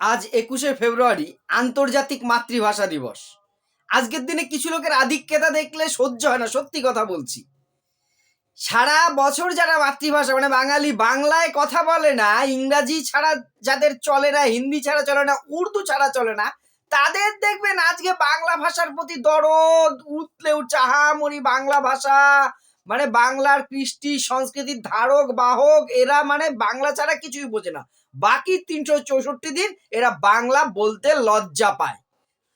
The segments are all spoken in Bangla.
আজ একুশে ফেব্রুয়ারি আন্তর্জাতিক মাতৃভাষা দিবস। আজকের দিনে কিছু লোকের আধিক্যতা দেখলে সহ্য হয় না, সত্যি কথা বলছি। সারা বছর যারা মাতৃভাষা মানে বাঙালি বাংলায় কথা বলে না, ইংরাজি ছাড়া যাদের চলে না, হিন্দি ছাড়া চলে না, উর্দু ছাড়া চলে না, তাদের দেখবেন আজকে বাংলা ভাষার প্রতি দরদ উঠলে চাহামরি বাংলা ভাষা। মানে বাংলার কৃষ্টি, সংস্কৃতির ধারক, বাহক, এরা মানে বাংলা ছাড়া কিছুই বোঝে না। বাকি তিনশো চৌষট্টি দিন এরা বাংলা বলতে লজ্জা পায়।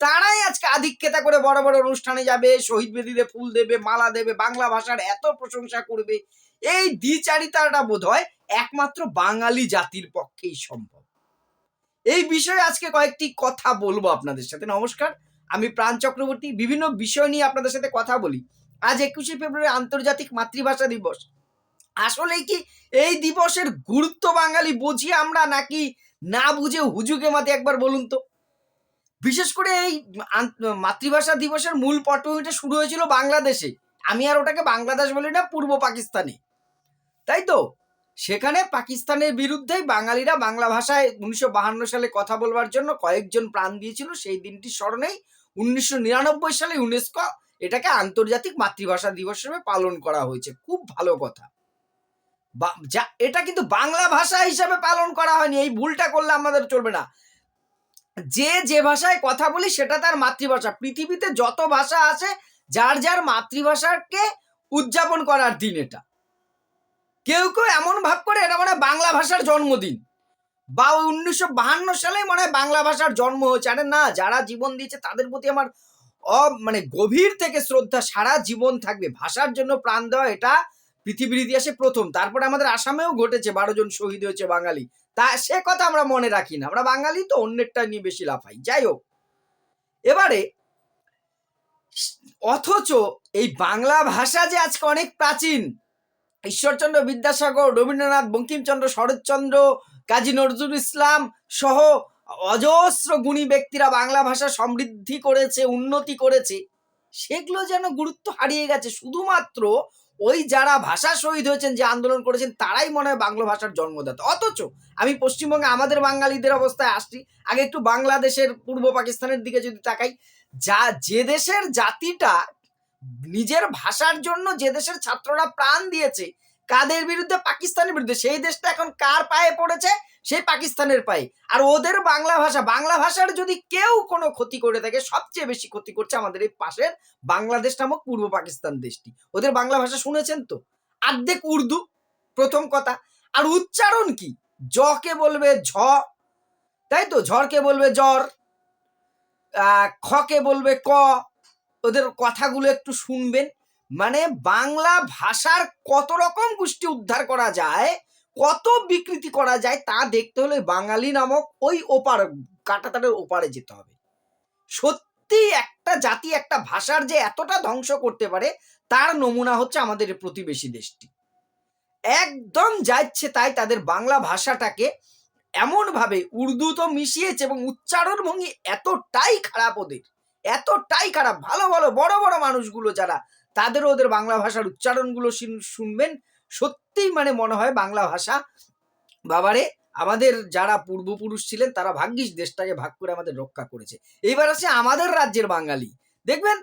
তারাই আজকে আধিক্যতা করে বড় বড় অনুষ্ঠানে যাবে, শহীদ বেদিতে ফুল দেবে, মালা দেবে, বাংলা ভাষার এত প্রশংসা করবে। এই দ্বিচারিতাটা বোধ হয় একমাত্র বাঙালি জাতির পক্ষেই সম্ভব। এই বিষয়ে আজকে কয়েকটি কথা বলব আপনাদের সাথে। নমস্কার, আমি প্রাণ চক্রবর্তী। বিভিন্ন বিষয় নিয়ে আপনাদের সাথে কথা বলি। আজ একুশে ফেব্রুয়ারি আন্তর্জাতিক মাতৃভাষা দিবস। আসলে কি এই দিবসের গুরুত্ব বাঙালি বুঝি আমরা নাকি না বুঝে হুজুকে মাতে একবার বলুন তো? বিশেষ করে এই মাতৃভাষা দিবসের মূল পটভূমিটা শুরু হয়েছিল বাংলাদেশে। আমি আর ওটাকে বাংলাদেশ বলি না, পূর্ব পাকিস্তানে। তাই তো? সেখানে পাকিস্তানের বিরুদ্ধেই বাঙালিরা বাংলা ভাষায় উনিশশো সালে কথা বলবার জন্য কয়েকজন প্রাণ দিয়েছিল। সেই দিনটির স্মরণেই উনিশশো নিরানব্বই সালে ইউনেস্কো এটাকে আন্তর্জাতিক মাতৃভাষা দিবস হিসেবে পালন করা হয়েছে। খুব ভালো কথা। যা, এটা কিন্তু বাংলা ভাষা হিসাবে পালন করা হয়নি, এই ভুলটা করলে আমাদের চলবে না। যে যে ভাষায় কথা বলি সেটা তার মাতৃভাষা। পৃথিবীতে যত ভাষা আছে, যার যার মাতৃভাষাকে উদযাপন করার দিন এটা। কেউ কেউ এমন ভাব করে, এটা মানে বাংলা ভাষার জন্মদিন। বা উনিশশো বাহান্ন সালে মনে হয় বাংলা ভাষার জন্ম হয়েছে। আরে না, যারা জীবন দিয়েছে তাদের প্রতি আমার অ মানে গভীর থেকে শ্রদ্ধা, সারা জীবন থাকবে। ভাষার জন্য প্রাণ দেওয়া এটা পৃথিবীর ইতিহাসে প্রথম। তারপরে আমাদের আসামেও ঘটেছে, বারো জন শহীদ হয়েছে বাঙালি। তা সে কথা আমরা মনে রাখি না। আমরা বাঙালি তো অন্যেরটা নিয়ে বেশি লাফাই যাই হোক। এবারে, অথচ এই বাংলা ভাষা যে আজকে অনেক প্রাচীন, ঈশ্বরচন্দ্র বিদ্যাসাগর, রবীন্দ্রনাথ, বঙ্কিমচন্দ্র, শরৎচন্দ্র, কাজী নজরুল ইসলাম সহ অজস্র গুণী ব্যক্তিরা বাংলা ভাষা সমৃদ্ধি করেছে, উন্নতি করেছে, সেগুলো যেন গুরুত্ব হারিয়ে গেছে। শুধুমাত্র ওই যারা ভাষা শহীদ হয়েছেন, যে আন্দোলন করেছেন, তারাই মনে হয় বাংলা ভাষার জন্মদাতা। অথচ আমি পশ্চিমবঙ্গে আমাদের বাঙালিদের অবস্থায় আসছি। আগে একটু বাংলাদেশের, পূর্ব পাকিস্তানের দিকে যদি তাকাই, যা, যে দেশের জাতিটা নিজের ভাষার জন্য যে দেশের ছাত্ররা প্রাণ দিয়েছে, কাদের বিরুদ্ধে? পাকিস্তানের বিরুদ্ধে। সেই দেশটা এখন কার পায়ে পড়েছে? সেই পাকিস্তানের পায়ে আর ওদের বাংলা ভাষা, বাংলা ভাষার যদি কেউ কোনো ক্ষতি করে থাকে, সবচেয়ে বেশি ক্ষতি করছে আমাদের এই পাশের বাংলাদেশ নামক পূর্ব পাকিস্তান দেশটি। ওদের বাংলা ভাষা শুনেছেন তো? আর্ধেক উর্দু, প্রথম কথা। আর উচ্চারণ কি? জকে বলবে ঝ, তাই তো? ঝড়কে বলবে জ্বর খকে বলবে ক, ওদের কথাগুলো একটু শুনবেন। মানে বাংলা ভাষার কত রকম গোষ্ঠী উদ্ধার করা যায় কত বিকৃতি করা যায় তা দেখতে হলে বাঙালি নামক ওই ওপার, কাটাতারের ওপারে যেতে হবে। সত্যি একটা জাতি, একটা ভাষার যে এতটা ধ্বংস করতে পারে, তার নমুনা হচ্ছে আমাদের প্রতিবেশী দেশটি। একদম যাচ্ছে তাই তাদের বাংলা ভাষাটাকে এমনভাবে উর্দু তো মিশিয়েছে এবং উচ্চারণ ভঙ্গি এতটাই খারাপ ওদের, এতটাই খারাপ। ভালো ভালো, বড় বড় মানুষগুলো যারা, তাদেরও ওদের বাংলা ভাষার উচ্চারণগুলো শুন- শুনবেন। সত্যিই মানে মনে হয় বাংলা ভাষা, বাবারে, আমাদের যারা পূর্বপুরুষ ছিলেন তারা ভাগ্যিস দেশটাকে ভাগ করে আমাদের রক্ষা করেছে। এইবার আছে আমাদের রাজ্যের বাঙালি। দেখবেন,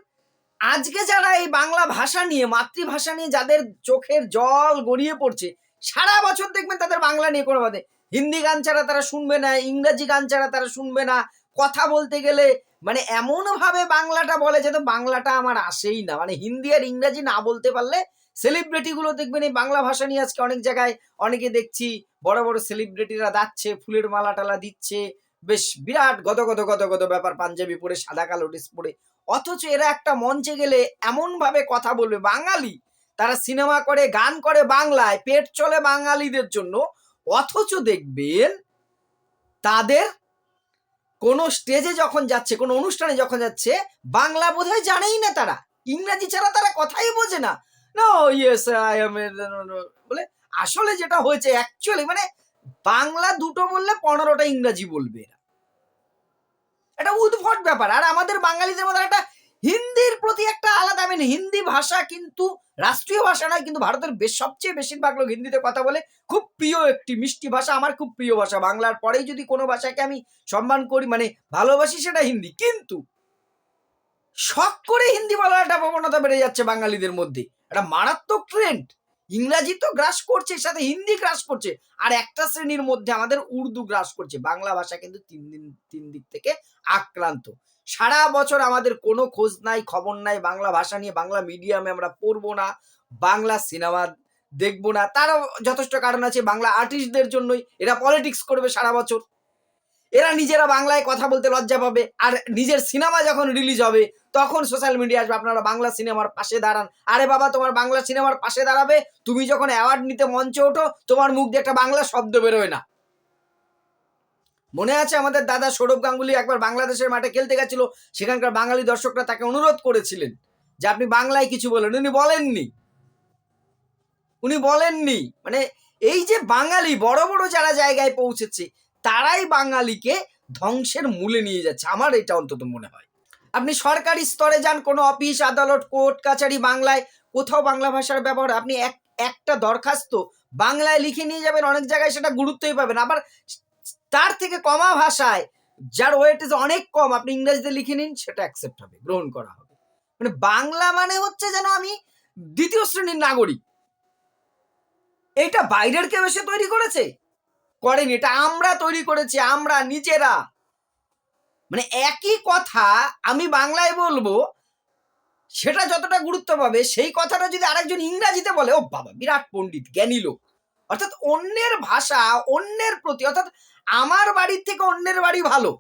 আজকে যারা এই বাংলা ভাষা নিয়ে, মাতৃভাষা নিয়ে যাদের চোখের জল গড়িয়ে পড়ছে, সারা বছর দেখবেন তাদের বাংলা নিয়ে কোনো বাদে, হিন্দি গান ছাড়া তারা শুনবে না, ইংরাজি গান ছাড়া তারা শুনবে না, কথা বলতে গেলে মানে এমন ভাবে বাংলাটা বলে যে তো বাংলাটা আমার আসেই না। মানে হিন্দি আর ইংরাজি না বলতে পারলে সেলিব্রিটি গুলো দেখবেন, এই বাংলা ভাষা নিয়ে আজকে অনেক জায়গায় অনেকে দেখছি, বড় বড় সেলিব্রিটিরা যাচ্ছে, ফুলের মালা টালা দিচ্ছে, বেশ বিরাট গদ গদ গদ গদ ব্যাপার, পাঞ্জাবি পরে, সাদা কালো ড্রেস পরে। অথচ এরা একটা মঞ্চে গেলে এমন ভাবে কথা বলবে, বাঙালি। তারা সিনেমা করে, গান করে বাংলায়, পেট চলে বাঙালিদের জন্য। অথচ দেখবেন, তাদের কোনো স্টেজে যখন যাচ্ছে, কোনো অনুষ্ঠানে যখন যাচ্ছে, বাংলা বোধহয় জানেই না তারা। ইংরাজি ছাড়া তারা কথাই বোঝে না। নো ইয়েস আই এম বলে আসলে যেটা হয়েছে অ্যাকচুয়ালি মানে বাংলা দুটো বললে পনেরোটা ইংরাজি বলবে এরা। এটা উদ্ভট ব্যাপার। আর আমাদের বাঙালিদের মধ্যে একটা হিন্দির প্রতি একটা আলাদা আমি হিন্দি ভাষা কিন্তু রাষ্ট্রীয় ভাষা নয়, কিন্তু ভারতের বেশ, সবচেয়ে বেশিরভাগ লোক হিন্দিতে কথা বলে। খুব প্রিয় একটি মিষ্টি ভাষা, আমার খুব প্রিয় ভাষা। বাংলার পরেই যদি কোনো ভাষাকে আমি সম্মান করি মানে ভালোবাসি সেটা হিন্দি। কিন্তু শখ করে হিন্দি বলার একটা প্রবণতা বেড়ে যাচ্ছে বাঙালিদের মধ্যে। একটা মারাত্মক ট্রেন্ড ইংরাজি তো গ্রাস করছে সাথে হিন্দি গ্রাস করছে। আর একটা শ্রেণির মধ্যে আমাদের উর্দু গ্রাস করছে। বাংলা ভাষা কিন্তু তিন দিন, তিন দিক থেকে আক্রান্ত। সারা বছর আমাদের কোনো খোঁজ নাই, খবর নাই, বাংলা ভাষা নিয়ে, বাংলা মিডিয়ামে আমরা পড়ব না, বাংলা সিনেমা দেখব না। তারও যথেষ্ট কারণ আছে, বাংলা আর্টিস্টদের জন্যই। এরা পলিটিক্স করবে সারা বছর। এরা নিজেরা বাংলায় কথা বলতে লজ্জা পাবে। আর নিজের সিনেমা যখন রিলিজ হবে, তখন সোশ্যাল মিডিয়া আসবে। আপনারা বাংলা সিনেমার পাশে দাঁড়ান। আরে বাবা, তোমার বাংলা সিনেমার পাশে দাঁড়াবে? তুমি যখন অ্যাওয়ার্ড নিতে মঞ্চে ওঠো, তোমার মুখ দিয়ে একটা বাংলা শব্দ বেরোয় না। মনে আছে আমাদের দাদা সৌরভ গাঙ্গুলি একবার বাংলাদেশের মাঠে খেলতে গেছিল? সেখানকার বাঙালি দর্শকরা তাকে অনুরোধ করেছিলেন যে আপনি বাংলায় কিছু বলেন। উনি বলেননি। উনি বলেননি। মানে এই যে বাঙালি, বড় বড় যারা জায়গায় পৌঁছেছে তারাই বাঙালিকে ধ্বংসের মূলে নিয়ে যাচ্ছে, আমার এটা অন্তত মনে হয়। আপনি সরকারি স্তরে যান, কোনো অফিস, আদালত, কোর্ট, কাছারি বাংলায়, কোথাও বাংলা ভাষার ব্যবহার, আপনি এক, একটা দরখাস্ত বাংলায় লিখে নিয়ে যাবেন, অনেক জায়গায় সেটা গুরুত্বই পাবেন। আবার তার থেকে কমা ভাষায়, যার ওয়েট ইজ অনেক কম, আপনি ইংরেজিতে লিখে নিন, সেটা অ্যাকসেপ্ট হবে, গ্রহণ করা হবে। মানে বাংলা মানে হচ্ছে যেন আমি দ্বিতীয় শ্রেণির নাগরিক। এটা বাইরের কেউ এসে তৈরি করেছে? করেনি, এটা আমরা তৈরি করেছি, আমরা, নিজেরা। মানে একই কথা আমি বাংলায় বলব, সেটা যতটা গুরুত্ব পাবে, সেই কথাটা যদি আরেকজন ইংরাজিতে বলে, ও বাবা, বিরাট পণ্ডিত, জ্ঞানী লোক। অর্থাৎ অন্যের ভাষা, অন্যের প্রতি, অর্থাৎ আমার বাড়ির থেকে অন্যের বাড়ি ভালো।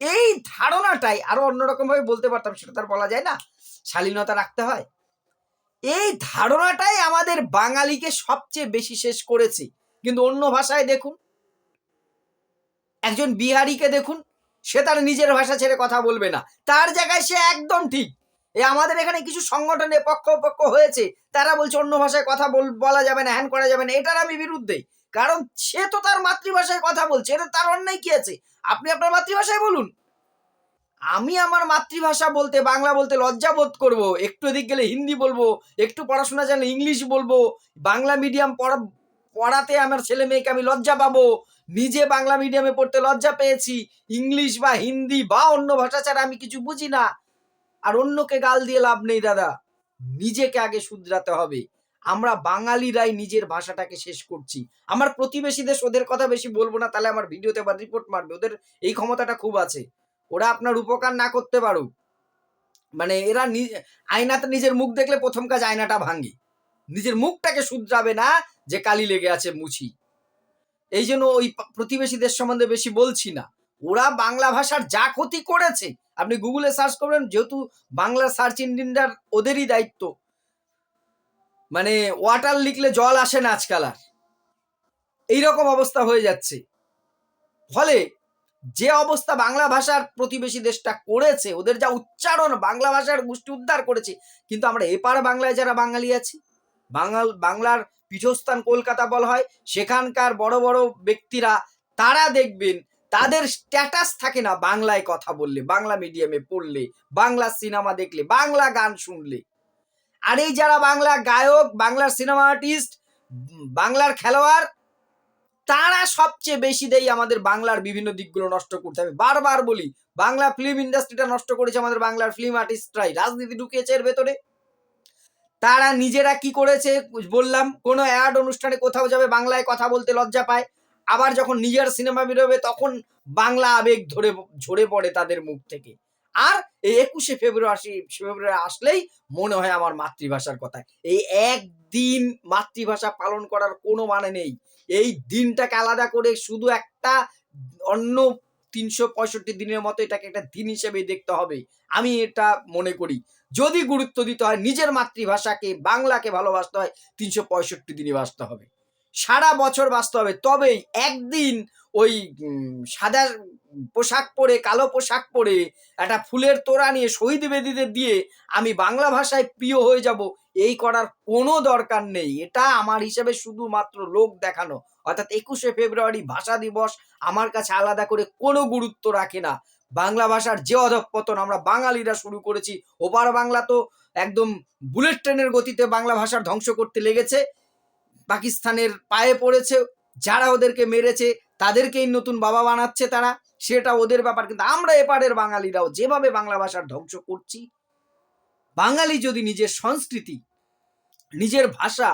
এই ধারণাটাই আরও অন্যরকম ভাবে বলতে পারতাম, সেটা তার বলা যায় না, শালীনতা রাখতে হয়। এই ধারণাটাই আমাদের বাঙালিকে সবচেয়ে বেশি শেষ করেছে। কিন্তু অন্য ভাষায় দেখুন। একজন বিহারিকে দেখুন, সে তার নিজের ভাষা ছেড়ে কথা বলবে না। তার জায়গায় সে একদম ঠিক। এ আমাদের এখানে কিছু সংগঠনে পক্ষ পক্ষ হয়েছে, তারা বলছে অন্য ভাষায় কথা বল- যাবে না, হ্যান করা যাবে না, এটার আমি বিরুদ্ধে। কারণ সে তো তার মাতৃভাষায় কথা বলছে এটা তার অন্যায় কি আছে? আপনি আপনার মাতৃভাষায় বলুন। আমি আমার মাতৃভাষা বলতে, বাংলা বলতে লজ্জা বোধ করব। একটু এদিক গেলে হিন্দি বলব, একটু পড়াশোনা জানলে ইংলিশ বলব, বাংলা মিডিয়াম পড়া পড়াতে আমার ছেলে মেয়েকে আমি লজ্জা পাবো। নিজে বাংলা মিডিয়ামে পড়তে লজ্জা পেয়েছি। ইংলিশ বা হিন্দি বা অন্য ভাষা ছাড়া আমি কিছু বুঝি না। আর অন্যকে গাল দিয়ে লাভ নেই, দাদা। নিজেকে আগে শুধরাতে হবে। আমরা বাঙালিরাই নিজের ভাষাটাকে শেষ করছি। আমার প্রতিবেশী দেশ ওদের কথা বেশি বলব না, তাহলে আমার ভিডিওতে আবার রিপোর্ট মারবে। ওদের এই ক্ষমতাটা খুব আছে। ওরা আপনার উপকার না করতে পারুক। মানে এরা আয়নাতে নিজের মুখ দেখলে প্রথম কাজ আয়নাটা ভাঙে। নিজের মুখটাকে শুধরাবে না যে কালি লেগে আছে মুছি। এই জন্য ওই পা- প্রতিবেশী দেশ সম্বন্ধে বেশি বলছি না। ওরা বাংলা ভাষার যা ক্ষতি করেছে, আপনি গুগলে সার্চ করবেন, যেহেতু বাংলা সার্চ ইঞ্জিনটার ওদেরই দায়িত্ব। মানে ওয়াটার লিখলে জল আসে না আজকাল আর। এইরকম অবস্থা হয়ে যাচ্ছে। ফলে যে অবস্থা বাংলা ভাষার প্রতিবেশী দেশটা করেছে, ওদের যা উচ্চারণ বাংলা ভাষার গোষ্ঠী উদ্ধার করেছে, কিন্তু আমরা এপার বাংলায় যারা বাঙালি আছি বাঙাল, বাংলার পীঠস্থান কলকাতা বলা হয়, সেখানকার বড় বড় ব্যক্তিরা তারা দেখবেন তাদের স্ট্যাটাস থাকে না বাংলায় কথা বললে, বাংলা মিডিয়ামে পড়লে, বাংলা সিনেমা দেখলে, বাংলা গান শুনলে। আর এই যারা বাংলা গায়ক, বাংলার সিনেমা আর্টিস্ট বাংলার খেলোয়াড়, তারা সবচেয়ে বেশি দেয় আমাদের বাংলার বিভিন্ন দিকগুলো নষ্ট করতে হবে। বারবার বলি, বাংলা ফিল্ম ইন্ডাস্ট্রিটা নষ্ট করেছে আমাদের বাংলার ফিল্ম আর্টিস্টরাই রাজনীতি ঢুকিয়েছে এর ভেতরে। তারা নিজেরা কি করেছে বললাম, কোনো অ্যাড অনুষ্ঠানে কোথাও যাবে, বাংলায় কথা বলতে লজ্জা পায়। আবার যখন নিজের সিনেমা বেরোবে, তখন বাংলা আবেগ ধরে, ঝরে পড়ে তাদের মুখ থেকে। আর এই একুশে ফেব্রুয়ারি ফেব্রুয়ারি আসলেই মনে হয় আমার মাতৃভাষার কথা। এই একদিন মাতৃভাষা পালন করার কোনো মানে নেই। এই দিনটাকে আলাদা করে শুধু একটা অন্য তিনশো পঁয়ষট্টি দিনের মতো এটাকে একটা দিন হিসেবে দেখতে হবে। আমি এটা মনে করি। যদি গুরুত্ব দিতে হয়, নিজের মাতৃভাষাকে বাংলাকে ভালোবাসতে হয়, তিনশো পঁয়ষট্টি দিনই বাঁচতে হবে। সারা বছর বাঁচতে হবে, তবেই একদিন ওই সাদা পোশাক পরে, কালো পোশাক পরে, একটা ফুলের তোড়া নিয়ে, শহীদ বেদিদের দিয়ে আমি বাংলা ভাষায় প্রিয় হয়ে যাব, এই করার কোনো দরকার নেই। এটা আমার হিসেবে শুধুমাত্র লোক দেখানো। অর্থাৎ একুশে ফেব্রুয়ারি ভাষা দিবস আমার কাছে আলাদা করে কোনো গুরুত্ব রাখে না। বাংলা ভাষার যে অধঃপতন আমরা বাঙালিরা শুরু করেছি, ওপার বাংলা তো একদম বুলেট ট্রেনের গতিতে বাংলা ভাষার ধ্বংস করতে লেগেছে, পাকিস্তানের পায়ে পড়েছে, যারা ওদেরকে মেরেছে, তাদেরকেই নতুন বাবা বানাচ্ছে তারা, সেটা ওদের ব্যাপার, কিন্তু আমরা এপারের বাঙালিরাও যেভাবে বাংলা ভাষার ধ্বংস করছি, বাঙালি যদি নিজের সংস্কৃতি, নিজের ভাষা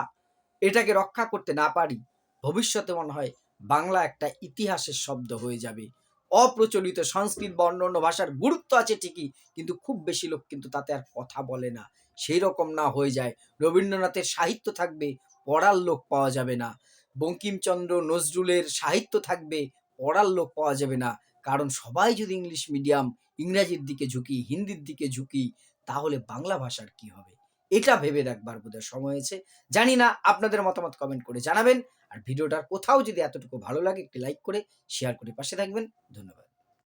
এটাকে রক্ষা করতে না পারি, ভবিষ্যতে মনে হয় বাংলা একটা ইতিহাসের শব্দ হয়ে যাবে। অপ্রচলিত সংস্কৃত বা অন্য অন্য ভাষার গুরুত্ব আছে ঠিকই, কিন্তু খুব বেশি লোক কিন্তু তাতে আর কথা বলে না। সেই রকম না হয়ে যায়। রবীন্দ্রনাথের সাহিত্য থাকবে, পড়ার লোক পাওয়া যাবে না। বঙ্কিমচন্দ্র নজরুলের সাহিত্য থাকবে, পড়ার লোক পাওয়া যাবে না। কারণ সবাই যদি ইংলিশ মিডিয়াম, ইংরাজির দিকে ঝুঁকি, হিন্দির দিকে ঝুঁকি, তাহলে বাংলা ভাষার কি হবে? এটা ভেবে রাখবার বোধহয় সময় হয়েছে। জানি না আপনাদের মতামত কমেন্ট করে জানাবেন। আর ভিডিওটার কোথাও যদি এতটুকু ভালো লাগে একটি লাইক করে শেয়ার করে পাশে থাকবেন। ধন্যবাদ।